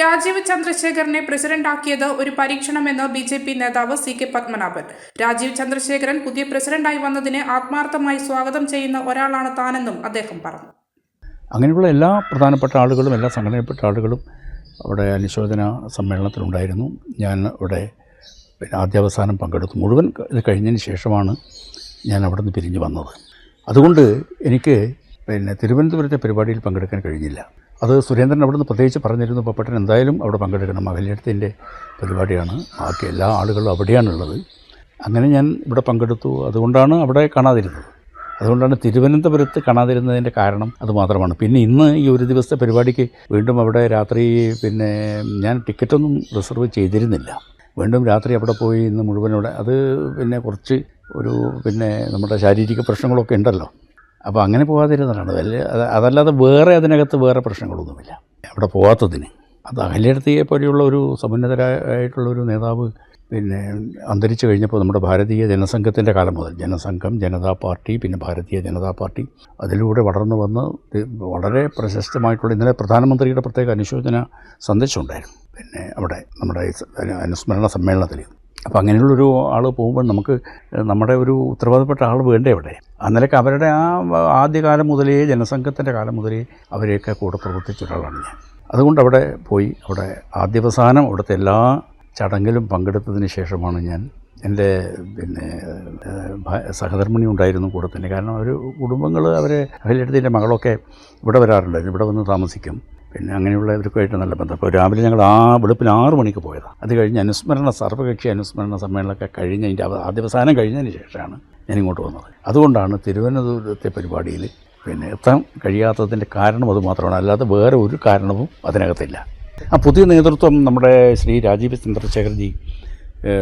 രാജീവ് ചന്ദ്രശേഖരനെ പ്രസിഡന്റാക്കിയത് ഒരു പരീക്ഷണമെന്ന് ബി ജെ പി നേതാവ് സി കെ പത്മനാഭൻ. രാജീവ് ചന്ദ്രശേഖരൻ പുതിയ പ്രസിഡന്റായി വന്നതിനെ ആത്മാർത്ഥമായി സ്വാഗതം ചെയ്യുന്ന ഒരാളാണ് താനെന്നും അദ്ദേഹം പറഞ്ഞു. അങ്ങനെയുള്ള എല്ലാ പ്രധാനപ്പെട്ട ആളുകളും എല്ലാ സംഘടനപ്പെട്ട ആളുകളും അവിടെ അനുശോചന സമ്മേളനത്തിലുണ്ടായിരുന്നു. ഞാൻ അവിടെ പിന്നെ ആദ്യാവസാനം പങ്കെടുത്തു മുഴുവൻ ഇത് കഴിഞ്ഞതിന് ശേഷമാണ് ഞാൻ അവിടെ നിന്ന് പിരിഞ്ഞു വന്നത്. അതുകൊണ്ട് എനിക്ക് പിന്നെ തിരുവനന്തപുരത്തെ പരിപാടിയിൽ പങ്കെടുക്കാൻ കഴിഞ്ഞില്ല. അത് സുരേന്ദ്രൻ അവിടെ നിന്ന് പ്രത്യേകിച്ച് പറഞ്ഞിരുന്നു പപ്പട്ടൻ എന്തായാലും അവിടെ പങ്കെടുക്കണം. മകല്യത്തിന്റെ പരിപാടിയാണ്. ബാക്കി എല്ലാ ആളുകളും അവിടെയാണുള്ളത്. അങ്ങനെ ഞാൻ ഇവിടെ പങ്കെടുത്തു. അതുകൊണ്ടാണ് അവിടെ കാണാതിരുന്നത്. അതുകൊണ്ടാണ് തിരുവനന്തപുരത്ത് കാണാതിരുന്നതിന്റെ കാരണം അത് മാത്രമാണ്. പിന്നെ ഇന്ന് ഈ ഒരു ദിവസത്തെ പരിപാടിക്ക് വീണ്ടും അവിടെ രാത്രി പിന്നെ ഞാൻ ടിക്കറ്റൊന്നും റിസർവ് ചെയ്തിരുന്നില്ല. വീണ്ടും രാത്രി അവിടെ പോയി ഇന്ന് മുഴുവൻ അത് പിന്നെ കുറച്ച് ഒരു പിന്നെ നമ്മുടെ ശാരീരിക പ്രശ്നങ്ങളൊക്കെ ഉണ്ടല്ലോ. അപ്പോൾ അങ്ങനെ പോകാതിരുന്നതാണ് വലിയ അത് അതല്ലാതെ വേറെ അതിനകത്ത് വേറെ പ്രശ്നങ്ങളൊന്നുമില്ല. അവിടെ പോകാത്തതിന് അത് അഖിലേടത്തിയെ പോലെയുള്ള ഒരു സമുന്നതരായിട്ടുള്ള ഒരു നേതാവ് പിന്നെ അന്തരിച്ചു കഴിഞ്ഞപ്പോൾ നമ്മുടെ ഭാരതീയ ജനസംഘത്തിന്റെ കാലം മുതൽ ജനസംഘം ജനതാ പാർട്ടി പിന്നെ ഭാരതീയ ജനതാ പാർട്ടി അതിലൂടെ വളർന്നു വന്ന് വളരെ പ്രശസ്തമായിട്ടുള്ള ഇന്നലെ പ്രധാനമന്ത്രിയുടെ പ്രത്യേക അനുശോചന സന്ദേശമുണ്ടായിരുന്നു. പിന്നെ അവിടെ നമ്മുടെ അനുസ്മരണ സമ്മേളനത്തിൽ അപ്പോൾ അങ്ങനെയുള്ളൊരു ആൾ പോകുമ്പോൾ നമുക്ക് നമ്മുടെ ഒരു ഉത്തരവാദപ്പെട്ട ആൾ വേണ്ടേ അവിടെ? അന്നേരമൊക്കെ അവരുടെ ആ ആദ്യകാലം മുതലേ ജനസംഘത്തിന്റെ കാലം മുതലേ അവരെയൊക്കെ കൂടെ പ്രവർത്തിച്ച ഒരാളാണ് ഞാൻ. അതുകൊണ്ട് അവിടെ പോയി അവിടെ ആദ്യവസാനം അവിടുത്തെ എല്ലാ ചടങ്ങിലും പങ്കെടുത്തതിന് ശേഷമാണ് ഞാൻ എന്റെ പിന്നെ സഹധർമ്മിണി ഉണ്ടായിരുന്നു കൂടെ തന്നെ. കാരണം അവർ കുടുംബങ്ങൾ അവരെ അഖിലെടുത്തിന്റെ മകളൊക്കെ ഇവിടെ വരാറുണ്ടായിരുന്നു ഇവിടെ വന്ന് താമസിക്കും. പിന്നെ അങ്ങനെയുള്ളവർക്കുമായിട്ട് നല്ല ബന്ധം. അപ്പോൾ രാവിലെ ഞങ്ങൾ ആ വെളുപ്പിന് ആറ് മണിക്ക് പോയതാണ് അത് കഴിഞ്ഞ് അനുസ്മരണ സർവകക്ഷി അനുസ്മരണ സമ്മേളനമൊക്കെ കഴിഞ്ഞ് അതിന്റെ ആ ദിവസാനം കഴിഞ്ഞതിന് ശേഷമാണ് ഞാൻ ഇങ്ങോട്ട് വന്നത്. അതുകൊണ്ടാണ് തിരുവനന്തപുരത്തെ പരിപാടിയിൽ പിന്നെ എത്താൻ കഴിയാത്തതിന്റെ കാരണം അത് മാത്രമാണ്. അല്ലാതെ വേറെ ഒരു കാരണവും അതിനകത്തില്ല. ആ പുതിയ നേതൃത്വം നമ്മുടെ ശ്രീ രാജീവ് ചന്ദ്രശേഖർജി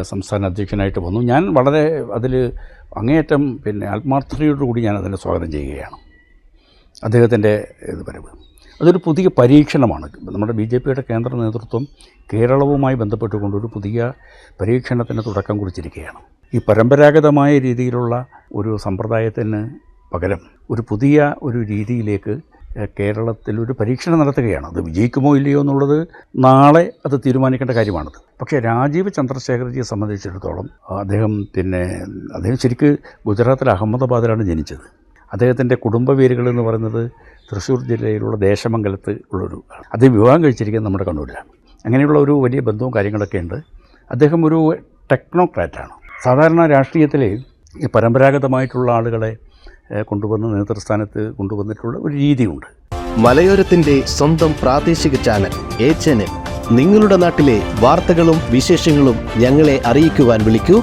സംസ്ഥാന അധ്യക്ഷനായിട്ട് വന്നു. ഞാൻ വളരെ അതിൽ അങ്ങേയറ്റം പിന്നെ ആത്മാർത്ഥതയോടുകൂടി ഞാൻ അതിനെ സ്വാഗതം ചെയ്യുകയാണ്. അദ്ദേഹത്തിന്റെ ഇത് വരവ്. അതൊരു പുതിയ പരീക്ഷണമാണ്. നമ്മുടെ ബി ജെ പിയുടെ കേന്ദ്ര നേതൃത്വം കേരളവുമായി ബന്ധപ്പെട്ടുകൊണ്ട് ഒരു പുതിയ പരീക്ഷണത്തിന് തുടക്കം കുറിച്ചിരിക്കുകയാണ്. ഈ പരമ്പരാഗതമായ രീതിയിലുള്ള ഒരു സമ്പ്രദായത്തിന് പകരം ഒരു പുതിയ ഒരു രീതിയിലേക്ക് കേരളത്തിൽ ഒരു പരീക്ഷണം നടത്തുകയാണ്. അത് വിജയിക്കുമോ ഇല്ലയോ എന്നുള്ളത് നാളെ അത് തീരുമാനിക്കേണ്ട കാര്യമാണത്. പക്ഷേ രാജീവ് ചന്ദ്രശേഖർജിയെ സംബന്ധിച്ചിടത്തോളം അദ്ദേഹം പിന്നെ അദ്ദേഹം ശരിക്ക് ഗുജറാത്തിലെ അഹമ്മദാബാദിലാണ് ജനിച്ചത്. അദ്ദേഹത്തിന്റെ കുടുംബ വേരുകൾ എന്ന് പറയുന്നത് തൃശ്ശൂർ ജില്ലയിലുള്ള ദേശമംഗലത്ത് ഉള്ളൊരു. അദ്ദേഹം വിവാഹം കഴിച്ചിരിക്കുന്നത് നമ്മുടെ കണ്ണൂരിലാണ്. അങ്ങനെയുള്ള ഒരു വലിയ ബന്ധവും കാര്യങ്ങളൊക്കെ ഉണ്ട്. അദ്ദേഹം ഒരു ടെക്നോക്രാറ്റാണ്. സാധാരണ രാഷ്ട്രീയത്തിൽ ഈ പരമ്പരാഗതമായിട്ടുള്ള ആളുകളെ കൊണ്ടുവന്ന് നേതൃസ്ഥാനത്ത് കൊണ്ടുവന്നിട്ടുള്ള ഒരു രീതിയുണ്ട്. മലയോരത്തിന്റെ സ്വന്തം പ്രാദേശിക ചാനൽ എ ചാനൽ. നിങ്ങളുടെ നാട്ടിലെ വാർത്തകളും വിശേഷങ്ങളും ഞങ്ങളെ അറിയിക്കുവാൻ വിളിക്കൂ.